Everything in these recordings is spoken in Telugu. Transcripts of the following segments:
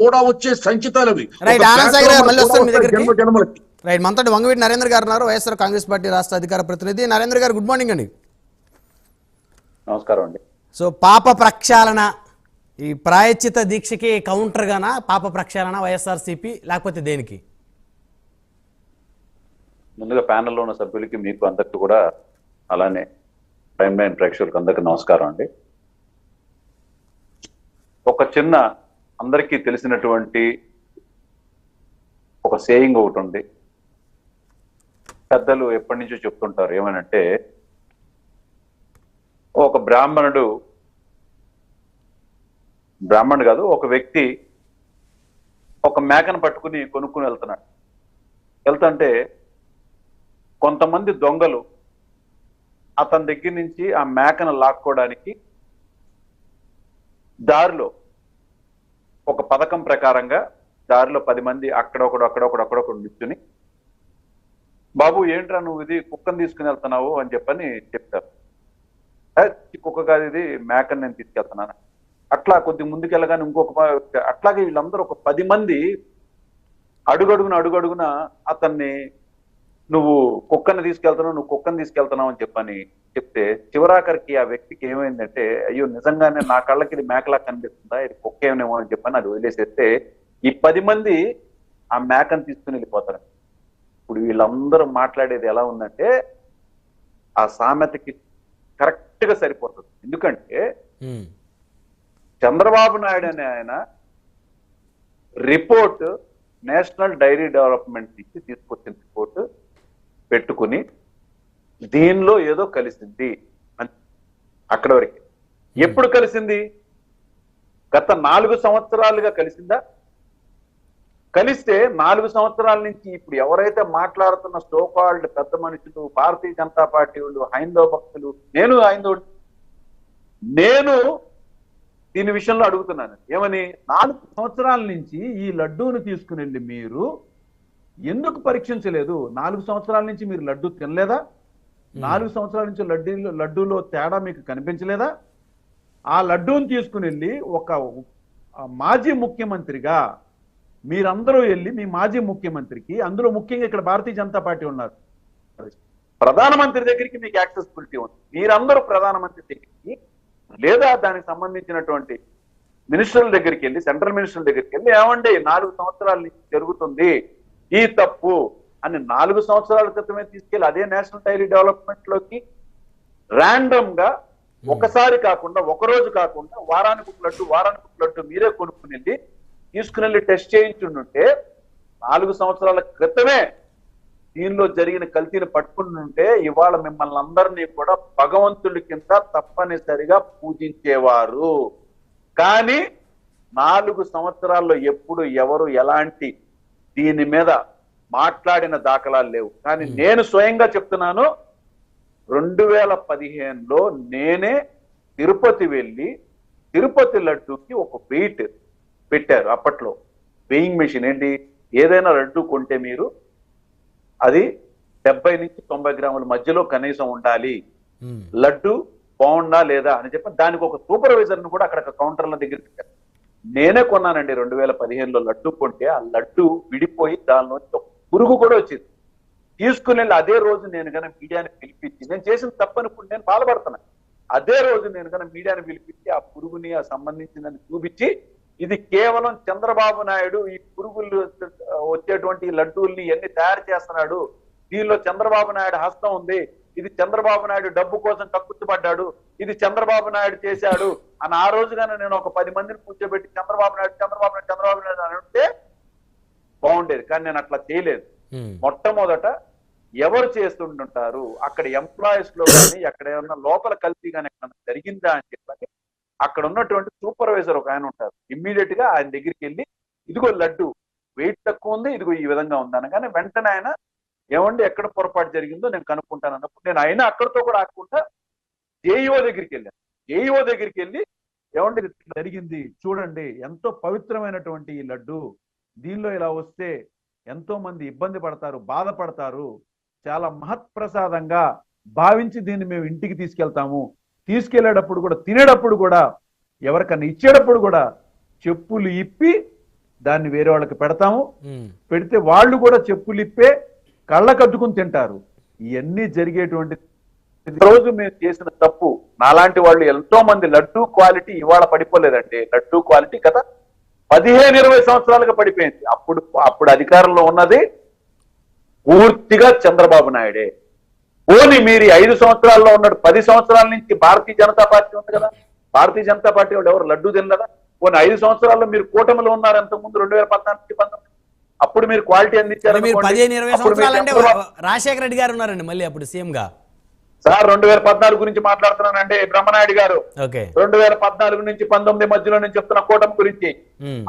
కూడా వచ్చే సంచితాలు అవి. రైట్ మనతో వంగవీటి నరేంద్ర గారు ఉన్నారు వైఎస్ఆర్ కాంగ్రెస్ పార్టీ రాష్ట్ర అధికార ప్రతినిధి. నరేంద్ర గారు గుడ్ మార్నింగ్ అండి. నమస్కారం అండి. సో పాప ప్రక్షాళన ఈ ప్రాయశ్చిత దీక్షకి కౌంటర్ గానా పాప ప్రక్షాళన వైఎస్ఆర్సీపీ లేకపోతే దేనికి? ముందుగా ప్యానెల్లో ఉన్న సభ్యులకి మీకు అందరికి కూడా అలానే ప్రైమ్ లైన్ ప్రేక్షకులకు అందరికి నమస్కారం అండి. ఒక చిన్న అందరికీ తెలిసినటువంటి ఒక సేయింగ్ ఒకటి ఉంది. పెద్దలు ఎప్పటి నుంచో చెప్తుంటారు. ఏమనంటే ఒక బ్రాహ్మణుడు బ్రాహ్మణుడు కాదు ఒక వ్యక్తి ఒక మేకను పట్టుకుని కొనుక్కుని వెళ్తున్నాడు. వెళ్తుంటే కొంతమంది దొంగలు అతని దగ్గర నుంచి ఆ మేకను లాక్కోవడానికి దారిలో ఒక పథకం ప్రకారంగా దారిలో పది మంది అక్కడొకడు అక్కడొకడు అక్కడొకడు నిల్చుని బాబు ఏంట్రా నువ్వు ఇది కుక్కను తీసుకుని వెళ్తున్నావు? అని చెప్పని చెప్తారు. కుక్క కాదు ఇది మేకను నేను తీసుకెళ్తున్నాను. అట్లా కొద్ది ముందుకెళ్ళగానే ఇంకొక అట్లాగే వీళ్ళందరూ ఒక పది మంది అడుగడుగున అడుగడుగున అతన్ని నువ్వు కుక్కని తీసుకెళ్తున్నావు నువ్వు కుక్కని తీసుకెళ్తున్నావు అని చెప్పని చెప్తే చివరాఖరికి ఆ వ్యక్తికి ఏమైందంటే అయ్యో నిజంగానే నా కళ్ళకి ఇది మేకలా కనిపిస్తుందా? ఇది కుక్క ఏమేమో అని చెప్పని అది వదిలేసేస్తే ఈ పది మంది ఆ మేకను తీసుకుని వెళ్ళిపోతారు. ఇప్పుడు వీళ్ళందరూ మాట్లాడేది ఎలా ఉందంటే ఆ సామెతకి కరెక్ట్గా సరిపోతుంది. ఎందుకంటే చంద్రబాబు నాయుడు అనే ఆయన రిపోర్ట్ నేషనల్ డైరీ డెవలప్మెంట్ నుంచి తీసుకొచ్చిన రిపోర్ట్ పెట్టుకుని దీనిలో ఏదో కలిసింది అని అక్కడ వరకు. ఎప్పుడు కలిసింది? గత నాలుగు సంవత్సరాలుగా కలిసిందా? కలిస్తే నాలుగు సంవత్సరాల నుంచి ఇప్పుడు ఎవరైతే మాట్లాడుతున్న స్టోకాల్డ్ పెద్ద మనుషులు భారతీయ జనతా పార్టీ వాళ్ళు హైందవ భక్తులు నేను హైందవుడు. నేను దీని విషయంలో అడుగుతున్నాను. ఏమని? నాలుగు సంవత్సరాల నుంచి ఈ లడ్డూను తీసుకుని వెళ్ళి మీరు ఎందుకు పరీక్షించలేదు? నాలుగు సంవత్సరాల నుంచి మీరు లడ్డు తినలేదా? Hmm. నాలుగు సంవత్సరాల నుంచి లడ్డీలో లడ్డూలో తేడా మీకు కనిపించలేదా? ఆ లడ్డూని తీసుకుని వెళ్ళి ఒక మాజీ ముఖ్యమంత్రిగా మీరందరూ వెళ్ళి మీ మాజీ ముఖ్యమంత్రికి అందులో ముఖ్యంగా ఇక్కడ భారతీయ జనతా పార్టీ ఉన్నారు. ప్రధానమంత్రి దగ్గరికి మీకు యాక్సెసిబిలిటీ ఉంది. మీరందరూ ప్రధానమంత్రి దగ్గరికి లేదా దానికి సంబంధించినటువంటి మినిస్టర్ల దగ్గరికి వెళ్ళి సెంట్రల్ మినిస్టర్ల దగ్గరికి వెళ్ళి ఏమండి నాలుగు సంవత్సరాల నుంచి జరుగుతుంది ఈ తప్పు అని నాలుగు సంవత్సరాల క్రితమే తీసుకెళ్ళి అదే నేషనల్ డైరీ డెవలప్మెంట్లోకి ర్యాండమ్గా ఒకసారి కాకుండా ఒక రోజు కాకుండా వారానికి ఒక లడ్డు వారానికి ఒక లడ్డు మీరే కొనుక్కుని వెళ్ళి తీసుకుని వెళ్ళి టెస్ట్ చేయించుంటే నాలుగు సంవత్సరాల క్రితమే దీనిలో జరిగిన కల్తీని పట్టుకుని ఉంటే ఇవాళ మిమ్మల్ని అందరినీ కూడా భగవంతుడి కింద తప్పనిసరిగా పూజించేవారు. కానీ నాలుగు సంవత్సరాల్లో ఎప్పుడు ఎవరు ఎలాంటి దీని మీద మాట్లాడిన దాఖలాలు లేవు. కానీ నేను స్వయంగా చెప్తున్నాను రెండు వేల పదిహేనులో నేనే తిరుపతి వెళ్ళి తిరుపతి లడ్డూకి ఒక వెయిట్ పెట్టారు అప్పట్లో. వెయింగ్ మెషిన్ ఏంటి? ఏదైనా లడ్డు కొంటే మీరు అది డెబ్బై నుంచి తొంభై గ్రాముల మధ్యలో కనీసం ఉండాలి. లడ్డు బాగుందా లేదా అని చెప్పి దానికి ఒక సూపర్వైజర్ను కూడా అక్కడ కౌంటర్ల దగ్గర నేనే కొన్నానండి రెండు వేల పదిహేనులో లడ్డు కొంటే ఆ లడ్డు విడిపోయి దానిలోంచి ఒక పురుగు కూడా వచ్చింది. తీసుకుని వెళ్ళి అదే రోజు నేను కనుక మీడియాని పిలిపించి నేను చేసిన తప్పనుకుంటే నేను బాధపడుతున్నాను అదే రోజు నేను కనుక మీడియాని పిలిపించి ఆ పురుగుని ఆ సంబంధించిందని చూపించి ఇది కేవలం చంద్రబాబు నాయుడు ఈ పురుగులు వచ్చేటువంటి లడ్డూల్ని ఎన్ని తయారు చేస్తున్నాడు. దీనిలో చంద్రబాబు నాయుడు హస్తం ఉంది. ఇది చంద్రబాబు నాయుడు డబ్బు కోసం కక్కుర్తిపడ్డాడు. ఇది చంద్రబాబు నాయుడు చేశాడు. అని ఆ రోజుగానే నేను ఒక పది మందిని కూర్చోబెట్టి చంద్రబాబు నాయుడు చంద్రబాబు నాయుడు చంద్రబాబు నాయుడు అని ఉంటే బాగుండేది. కానీ నేను అట్లా చేయలేదు. మొట్టమొదట ఎవరు చేస్తుంటుంటారు? అక్కడ ఎంప్లాయీస్లో కానీ అక్కడ ఏమన్నా లోపల కల్తీ కానీ ఎక్కడన్నా జరిగిందా అని చెప్పని అక్కడ ఉన్నటువంటి సూపర్వైజర్ ఒక ఆయన ఉంటారు. ఇమ్మీడియట్గా ఆయన దగ్గరికి వెళ్ళి ఇదిగో లడ్డు వెయిట్ తక్కువ ఉంది ఇదిగో ఈ విధంగా ఉంది అనగానే వెంటనే ఆయన ఏమండి ఎక్కడ పొరపాటు జరిగిందో నేను కనుక్కుంటాను అన్నప్పుడు నేను అయినా అక్కడితో కూడా ఆకుండా జేఈఓ దగ్గరికి వెళ్ళాను. జేఈఓ దగ్గరికి వెళ్ళి ఏమండి జరిగింది చూడండి ఎంతో పవిత్రమైనటువంటి ఈ లడ్డు దీనిలో ఇలా వస్తే ఎంతో మంది ఇబ్బంది పడతారు బాధపడతారు. చాలా మహత్ప్రసాదంగా భావించి దీన్ని మేము ఇంటికి తీసుకెళ్తాము. తీసుకెళ్ళేటప్పుడు కూడా తినేటప్పుడు కూడా ఎవరికన్నా ఇచ్చేటప్పుడు కూడా చెప్పులు ఇప్పి దాన్ని వేరే వాళ్ళకి పెడతాము. పెడితే వాళ్ళు కూడా చెప్పులిప్పే కళ్ళ కద్దుకుని తింటారు. ఇవన్నీ జరిగేటువంటి రోజు మేము చేసిన తప్పు నాలాంటి వాళ్ళు ఎంతో మంది లడ్డూ క్వాలిటీ ఇవాళ పడిపోలేదండి. లడ్డూ క్వాలిటీ కదా పదిహేను ఇరవై సంవత్సరాలుగా పడిపోయింది. అప్పుడు అప్పుడు అధికారంలో ఉన్నది పూర్తిగా చంద్రబాబు నాయుడే. పోనీ మీరు ఐదు సంవత్సరాల్లో ఉన్నాడు పది సంవత్సరాల నుంచి భారతీయ జనతా పార్టీ ఉంది కదా? భారతీయ జనతా పార్టీ వాళ్ళు ఎవరు? లడ్డూ తినలేదా? పోనీ ఐదు సంవత్సరాల్లో మీరు కూటమిలో ఉన్నారు అంతకుముందు రెండు వేల పద్నాలుగు పంతొమ్మిది. అప్పుడు మీరు క్వాలిటీ అందించారు రాజశేఖర రెడ్డి గారు ఉన్నారండి మళ్ళీ అప్పుడు సీఎం గా సార్ రెండు వేల పద్నాలుగు గురించి మాట్లాడుతున్నానండి. బ్రహ్మనాయుడు గారు రెండు వేల పద్నాలుగు నుంచి పంతొమ్మిది మధ్యలో నేను చెప్తున్న కూటమి గురించి.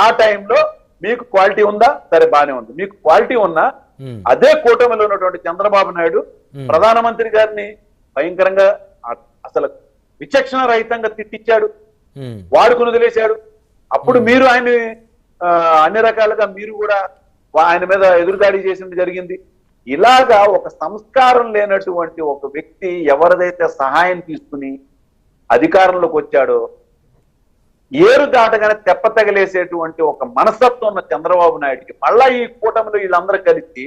ఆ టైంలో మీకు క్వాలిటీ ఉందా? సరే బానే ఉంది. మీకు క్వాలిటీ ఉన్నా అదే కూటమిలో ఉన్నటువంటి చంద్రబాబు నాయుడు. ప్రధానమంత్రి గారిని భయంకరంగా అసలు విచక్షణ రహితంగా తిట్టించాడు. వాడుకుని వదిలేశాడు. అప్పుడు మీరు ఆయన అన్ని రకాలుగా మీరు కూడా ఆయన మీద ఎదురుదాడి చేసింది జరిగింది. ఇలాగా ఒక సంస్కారం లేనటువంటి ఒక వ్యక్తి ఎవరిదైతే సహాయం తీసుకుని అధికారంలోకి వచ్చాడో ఏరు దాటగానే తెప్ప తగిలేసేటువంటి ఒక మనస్తత్వం ఉన్న చంద్రబాబు నాయుడికి మళ్ళా ఈ కూటమిలో వీళ్ళందరూ కలిసి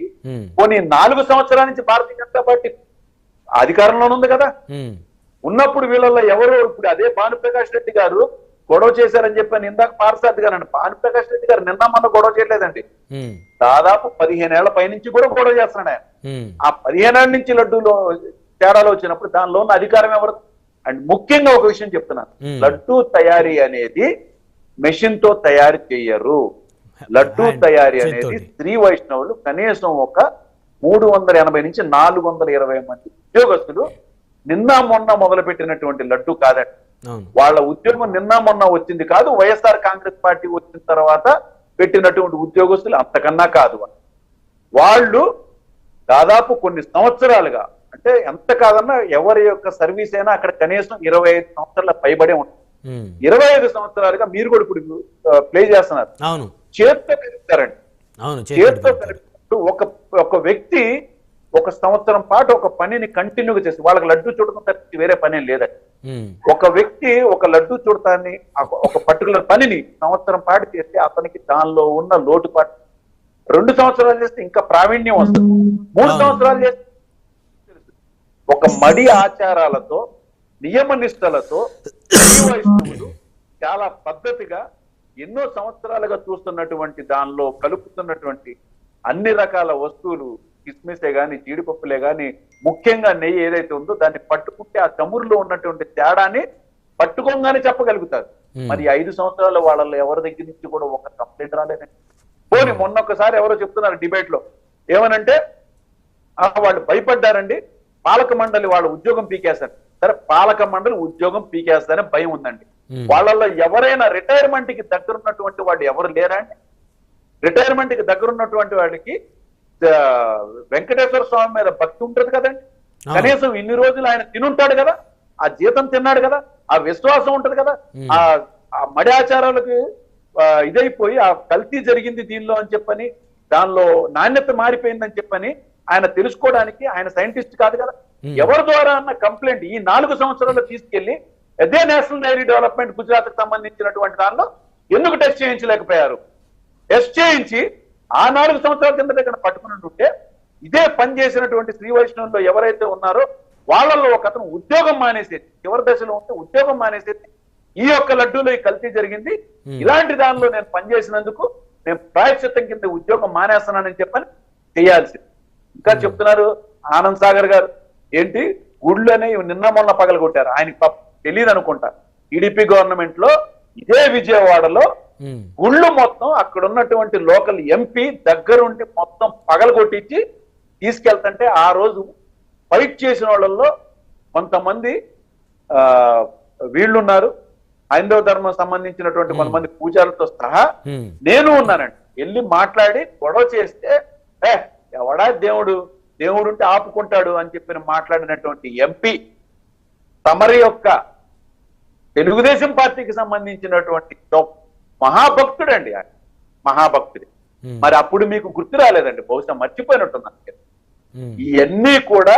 పోనీ నాలుగు సంవత్సరాల నుంచి భారతీయ జనతా పార్టీ అధికారంలోనే ఉంది కదా. ఉన్నప్పుడు వీళ్ళల్లో ఎవరు ఇప్పుడు అదే భానుప్రకాష్ రెడ్డి గారు గొడవ చేశారని చెప్పాను ఇందాక పార్సాద్ గారు అండి భానుప్రకాష్ రెడ్డి గారు నిన్న మొన్న గొడవ చేయలేదండి దాదాపు పదిహేను ఏళ్ళ పైనుంచి కూడా గొడవ చేస్తున్నాడు ఆయన. ఆ పదిహేను ఏళ్ళ నుంచి లడ్డూలో తేడాలు వచ్చినప్పుడు దానిలో ఉన్న అధికారం ఎవరు? అండ్ ముఖ్యంగా ఒక విషయం చెప్తున్నాను. లడ్డూ తయారీ అనేది మెషిన్తో తయారు చేయరు లడ్డూ తయారీ అనేది. స్త్రీ వైష్ణవులు కనీసం ఒక మూడు వందల ఎనభై నుంచి నాలుగు వందల ఇరవై మంది ఉద్యోగస్తులు నిన్న మొన్న మొదలు పెట్టినటువంటి లడ్డు కాదండి. వాళ్ళ ఉద్యోగం నిన్న మొన్న వచ్చింది కాదు వైఎస్ఆర్ కాంగ్రెస్ పార్టీ వచ్చిన తర్వాత పెట్టినటువంటి ఉద్యోగస్తులు అంతకన్నా కాదు వాళ్ళు. దాదాపు కొన్ని సంవత్సరాలుగా అంటే ఎంత కాదన్నా ఎవరి యొక్క సర్వీస్ అయినా అక్కడ కనీసం ఇరవై ఐదు సంవత్సరాల పైబడే ఉంటుంది. ఇరవై ఐదు సంవత్సరాలుగా మీరు కూడా ఇప్పుడు ప్లే చేస్తున్నారు. చేత్తో కలుపుతారండి. చేత్తో కలుపుతూ ఒక ఒక వ్యక్తి ఒక సంవత్సరం పాటు ఒక పనిని కంటిన్యూగా చేసి వాళ్ళకి లడ్డు చూడడం తప్పించి వేరే పని లేదండి. ఒక వ్యక్తి ఒక లడ్డు చూడటాన్ని ఒక- పర్టికులర్ పనిని సంవత్సరం పాటు చేస్తే అతనికి దానిలో ఉన్న లోటుపాటు. రెండు సంవత్సరాలు చేస్తే ఇంకా ప్రావీణ్యం వస్తుంది. మూడు. సంవత్సరాలు చేస్తే ఒక మడి ఆచారాలతో నియమ నిష్టలతో చాలా పద్ధతిగా ఎన్నో సంవత్సరాలుగా చూస్తున్నటువంటి దానిలో కలుపుతున్నటువంటి అన్ని రకాల వస్తువులు కిస్మిసే గాని జీడిపప్పులే గాని ముఖ్యంగా నెయ్యి ఏదైతే ఉందో దాన్ని పట్టుకుంటే ఆ చమురులో ఉన్నటువంటి తేడాన్ని పట్టుకోగానే చెప్పగలుగుతారు. మరి ఐదు సంవత్సరాల వాళ్ళలో ఎవరి దగ్గర నుంచి కూడా ఒక కంప్లైంట్ రాలేదండి. పోనీ మొన్న ఒకసారి ఎవరో చెప్తున్నారు డిబేట్లో ఏమనంటే వాళ్ళు భయపడ్డారండి పాలక మండలి వాళ్ళ ఉద్యోగం పీకేస్తారు. సరే పాలక మండలి ఉద్యోగం పీకేస్తారని భయం ఉందండి. వాళ్ళల్లో ఎవరైనా రిటైర్మెంట్కి దగ్గరున్నటువంటి వాళ్ళు ఎవరు లేరా అండి? రిటైర్మెంట్కి దగ్గరున్నటువంటి వాడికి ఆ, వెంకటేశ్వర స్వామి మీద భక్తి ఉంటది కదండి. కనీసం ఇన్ని రోజులు ఆయన తినుంటాడు కదా ఆ జీతం తిన్నాడు కదా ఆ విశ్వాసం ఉంటది కదా. ఆ ఆ మడి ఆచారాలకు ఇదైపోయి ఆ కల్తీ జరిగింది దీనిలో అని చెప్పని దానిలో నాణ్యత మారిపోయిందని చెప్పని ఆయన తెలుసుకోవడానికి ఆయన సైంటిస్ట్ కాదు కదా. ఎవరి ద్వారా అన్న కంప్లైంట్ ఈ నాలుగు సంవత్సరాలు తీసుకెళ్ళి అదే నేషనల్ డైరీ డెవలప్మెంట్ గుజరాత్కి సంబంధించినటువంటి దానిలో ఎందుకు టెస్ట్ చేయించలేకపోయారు టెస్ట్ చేయించి ఆ నాలుగు సంవత్సరాల కింద దగ్గర పట్టుకుని ఉంటే ఇదే పని చేసినటువంటి శ్రీ వైష్ణవుల్లో ఎవరైతే ఉన్నారో వాళ్ళల్లో ఒక అతను ఉద్యోగం మానేసేది చివరి దశలో ఉంటే ఉద్యోగం మానేసేది ఈ యొక్క లడ్డూలో ఈ కల్తీ జరిగింది. Hmm. ఇలాంటి దానిలో నేను పనిచేసినందుకు నేను ప్రాయశ్చిత్తం కింద ఉద్యోగం మానేస్తున్నానని చెప్పని చేయాల్సింది. ఇంకా చెప్తున్నారు ఆనంద్ సాగర్ గారు ఏంటి? గుళ్ళనే నిన్న మొన్న పగలగొట్టారు. ఆయనకి తెలియదు అనుకుంటా టీడీపీ గవర్నమెంట్లో ఇదే విజయవాడలో గుళ్ళు మొత్తం అక్కడ ఉన్నటువంటి లోకల్ ఎంపీ దగ్గరుండి మొత్తం పగలగొట్టించి తీసుకెళ్తుంటే ఆ రోజు ఫైట్ చేసిన వాళ్ళల్లో కొంతమంది ఆ వీళ్ళున్నారు. హైందవ ధర్మం సంబంధించినటువంటి కొంతమంది పూజారులతో సహా నేను ఉన్నానండి. వెళ్ళి మాట్లాడి గొడవ చేస్తే ఏ ఎవడా దేవుడు? దేవుడు ఉంటే ఆపుకుంటాడు అని చెప్పిన మాట్లాడినటువంటి ఎంపీ తమరి యొక్క తెలుగుదేశం పార్టీకి సంబంధించినటువంటి గొప్ప మహాభక్తుడండి ఆయన. మహాభక్తుడు. మరి అప్పుడు మీకు గుర్తు రాలేదండి. బహుశా మర్చిపోయినట్టున్నాను ఇవన్నీ కూడా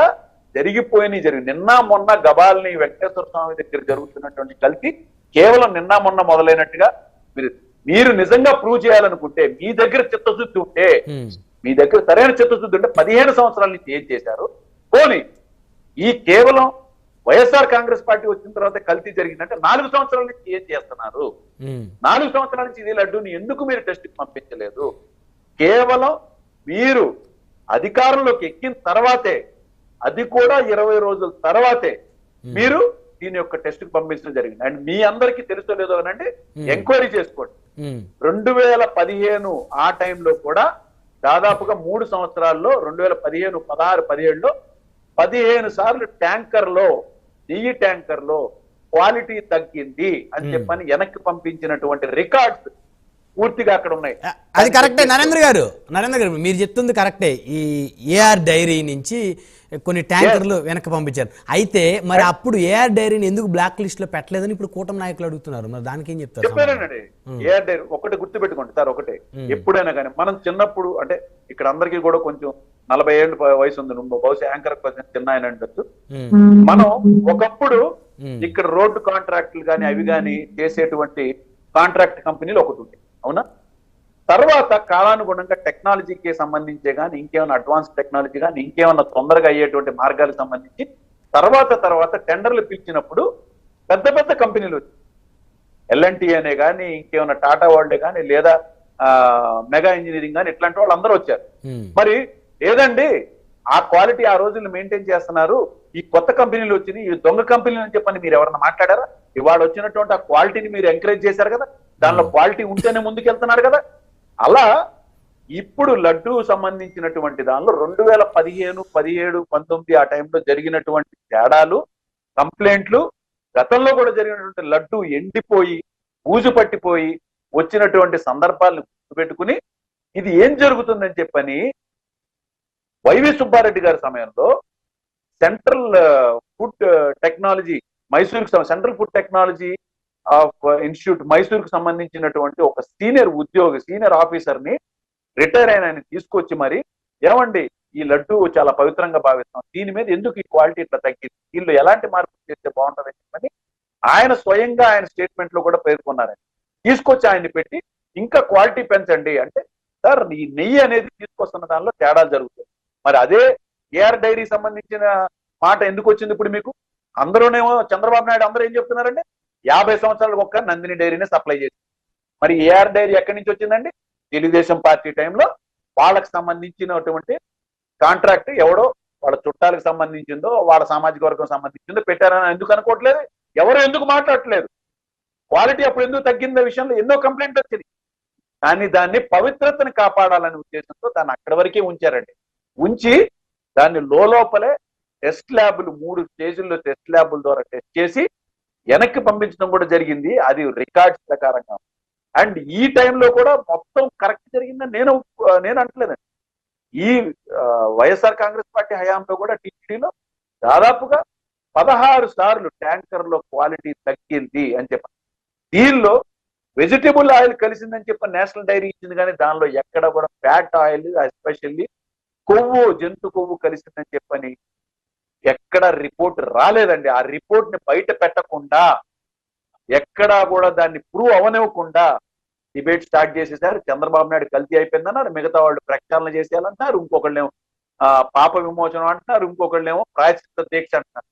జరిగిపోయినాయి జరిగి నిన్న మొన్న గబాల్ని వెంకటేశ్వర స్వామి దగ్గర జరుగుతున్నటువంటి కల్తీ కేవలం నిన్న మొన్న మొదలైనట్టుగా మీరు మీరు నిజంగా ప్రూవ్ చేయాలనుకుంటే మీ దగ్గర చిత్తశుద్ధి ఉంటే మీ దగ్గర సరైన చిత్తశుద్ధి ఉంటే పదిహేను సంవత్సరాల నుంచి ఏం చేశారు? పోనీ ఈ కేవలం వైఎస్ఆర్ కాంగ్రెస్ పార్టీ వచ్చిన తర్వాత కల్తీ జరిగిందంటే నాలుగు సంవత్సరాల నుంచి ఏం చేస్తున్నారు? నాలుగు సంవత్సరాల నుంచి ఇది లడ్డూని ఎందుకు మీరు టెస్ట్ పంపించలేదు? కేవలం మీరు అధికారంలోకి ఎక్కిన తర్వాతే అది కూడా ఇరవై రోజుల తర్వాతే మీరు దీని యొక్క టెస్ట్కి పంపించడం జరిగింది. అండ్ మీ అందరికీ తెలుసో లేదో అనండి ఎంక్వైరీ చేసుకోండి. రెండు వేల పదిహేను ఆ టైంలో కూడా దాదాపుగా మూడు సంవత్సరాల్లో రెండు వేల పదిహేను పదహారు పదిహేడులో పదిహేను సార్లు ట్యాంకర్లో నెయ్యి ట్యాంకర్లో క్వాలిటీ తగ్గింది అని చెప్పని వెనక్కి పంపించినటువంటి రికార్డ్స్ పూర్తిగా అక్కడ ఉన్నాయి. అది కరెక్టే నరేంద్ర గారు నరేంద్ర గారు మీరు చెప్తుంది కరెక్టే. ఈ ఏఆర్ డైరీ నుంచి కొన్ని ట్యాంకర్లు వెనక్కి పంపించారు. అయితే మరి అప్పుడు ఏఆర్ డైరీని ఎందుకు బ్లాక్ లిస్ట్లో పెట్టలేదని ఇప్పుడు కూటమి నాయకులు అడుగుతున్నారు. మరి దానికి ఏం చెప్తారు చెప్పానండి ఏఆర్ డైరీ ఒకటి గుర్తుపెట్టుకోండి సార్ ఒకటే. ఎప్పుడైనా కానీ మనం చిన్నప్పుడు అంటే ఇక్కడ అందరికీ కూడా కొంచెం నలభై ఏళ్ళు వయసు ఉంది. నువ్వు బహుశా యాంకర్ కొంచెం చిన్న ఆయన ఉండొచ్చు మనం ఒకప్పుడు. ఇక్కడ రోడ్డు కాంట్రాక్టులు కానీ అవి కానీ చేసేటువంటి కాంట్రాక్ట్ కంపెనీలు ఒకటి ఉంది అవునా? తర్వాత కాలానుగుణంగా టెక్నాలజీకి సంబంధించే కానీ ఇంకేమైనా అడ్వాన్స్ టెక్నాలజీ కానీ ఇంకేమైనా తొందరగా అయ్యేటువంటి మార్గాలకు సంబంధించి తర్వాత తర్వాత టెండర్లు పిలిచినప్పుడు పెద్ద పెద్ద కంపెనీలు వచ్చాయి. ఎల్ఎన్టీ అనే కానీ ఇంకేమైనా టాటా వరల్డ్ కానీ లేదా మెగా ఇంజనీరింగ్ కానీ ఇట్లాంటి వాళ్ళు అందరూ వచ్చారు మరి లేదండి ఆ క్వాలిటీ ఆ రోజుల్లో మెయింటైన్ చేస్తున్నారు. ఈ కొత్త కంపెనీలు వచ్చినాయి ఈ దొంగ కంపెనీలు అని చెప్పని మీరు ఎవరన్నా మాట్లాడారా? ఇవాళ వచ్చినటువంటి ఆ క్వాలిటీని మీరు ఎంకరేజ్ చేశారు కదా? దానిలో క్వాలిటీ ఉంటేనే ముందుకెళ్తున్నారు కదా? అలా ఇప్పుడు లడ్డూ సంబంధించినటువంటి దానిలో రెండు వేల పదిహేను పదిహేడు పంతొమ్మిది ఆ టైంలో జరిగినటువంటి తేడాలు కంప్లైంట్లు గతంలో కూడా జరిగినటువంటి లడ్డు ఎండిపోయి బూజు పట్టిపోయి వచ్చినటువంటి సందర్భాలను గుర్తుపెట్టుకుని ఇది ఏం జరుగుతుందని చెప్పని వైవి సుబ్బారెడ్డి గారి సమయంలో central food technology మైసూర్కి central food technology of institute మైసూర్కి సంబంధించినటువంటి ఒక సీనియర్ ఉద్యోగి సీనియర్ ఆఫీసర్ని రిటైర్ అయిన ఆయన తీసుకొచ్చి మరి ఏమండి ఈ లడ్డు చాలా పవిత్రంగా భావిస్తాం దీని మీద ఎందుకు ఈ క్వాలిటీ ఇట్లా తగ్గింది? వీళ్ళు ఎలాంటి మార్పు చేస్తే బాగుంటుందని చెప్పని ఆయన స్వయంగా ఆయన స్టేట్మెంట్లో కూడా పేర్కొన్నారని. తీసుకొచ్చి ఆయన్ని పెట్టి ఇంకా క్వాలిటీ పెంచండి. అంటే సార్ ఈ నెయ్యి అనేది తీసుకొస్తున్న దానిలో తేడాలు జరుగుతాయి. మరి అదే ఏఆర్ డైరీ సంబంధించిన మాట ఎందుకు వచ్చింది ఇప్పుడు మీకు? అందరూనేమో చంద్రబాబు నాయుడు అందరూ ఏం చెప్తున్నారంటే యాభై సంవత్సరాలకు ఒక్క నందిని డైరీని సప్లై చేసి. మరి ఏఆర్ డైరీ ఎక్కడి నుంచి వచ్చిందండి? తెలుగుదేశం పార్టీ టైంలో వాళ్ళకి సంబంధించినటువంటి కాంట్రాక్ట్ ఎవడో వాళ్ళ చుట్టాలకు సంబంధించిందో వాళ్ళ సామాజిక వర్గం సంబంధించిందో పెట్టారని ఎందుకు అనుకోవట్లేదు? ఎవరు ఎందుకు మాట్లాడట్లేదు? క్వాలిటీ అప్పుడు ఎందుకు తగ్గింద విషయంలో ఎన్నో కంప్లైంట్ వచ్చింది కానీ దాన్ని పవిత్రతను కాపాడాలనే ఉద్దేశంతో దాన్ని అక్కడి వరకే ఉంచారండి. ఉంచి దాన్ని లోపలే టెస్ట్ ల్యాబులు మూడు స్టేజుల్లో టెస్ట్ ల్యాబుల ద్వారా టెస్ట్ చేసి వెనక్కి పంపించడం కూడా జరిగింది. అది రికార్డ్స్ ప్రకారంగా. అండ్ ఈ టైంలో కూడా మొత్తం కరెక్ట్ జరిగిందని నేను నేను అంటలేదండి ఈ వైఎస్ఆర్ కాంగ్రెస్ పార్టీ హయాంలో కూడా టీటీడీలో దాదాపుగా పదహారు సార్లు ట్యాంకర్లో క్వాలిటీ తగ్గింది అని చెప్పారు దీనిలో వెజిటబుల్ ఆయిల్ కలిసిందని చెప్పి నేషనల్ డైరీ ఇచ్చింది కానీ దానిలో ఎక్కడ కూడా ఫ్యాట్ ఆయిల్ ఎస్పెషల్లీ కొవ్వు జంతు కొవ్వు కలిసిందని చెప్పని ఎక్కడ రిపోర్ట్ రాలేదండి. ఆ రిపోర్ట్ని బయట పెట్టకుండా ఎక్కడా కూడా దాన్ని ప్రూవ్ అవనివ్వకుండా డిబేట్ స్టార్ట్ చేసేసారు. చంద్రబాబు నాయుడు కల్తీ అయిపోయిందన్నారు. మిగతా వాళ్ళు ప్రకటనలు చేసేయాలంటున్నారు. ఇంకొకళ్ళేమో ఆ, పాప విమోచనం అంటున్నారు. ఇంకొకళ్ళేమో ప్రాయశ్చిత్త దీక్ష అంటున్నారు.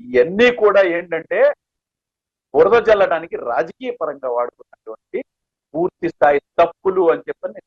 ఇవన్నీ కూడా ఏంటంటే బురద చల్లడానికి రాజకీయ పరంగా వాడుకున్నటువంటి పూర్తి స్థాయి తప్పులు అని చెప్పని నేను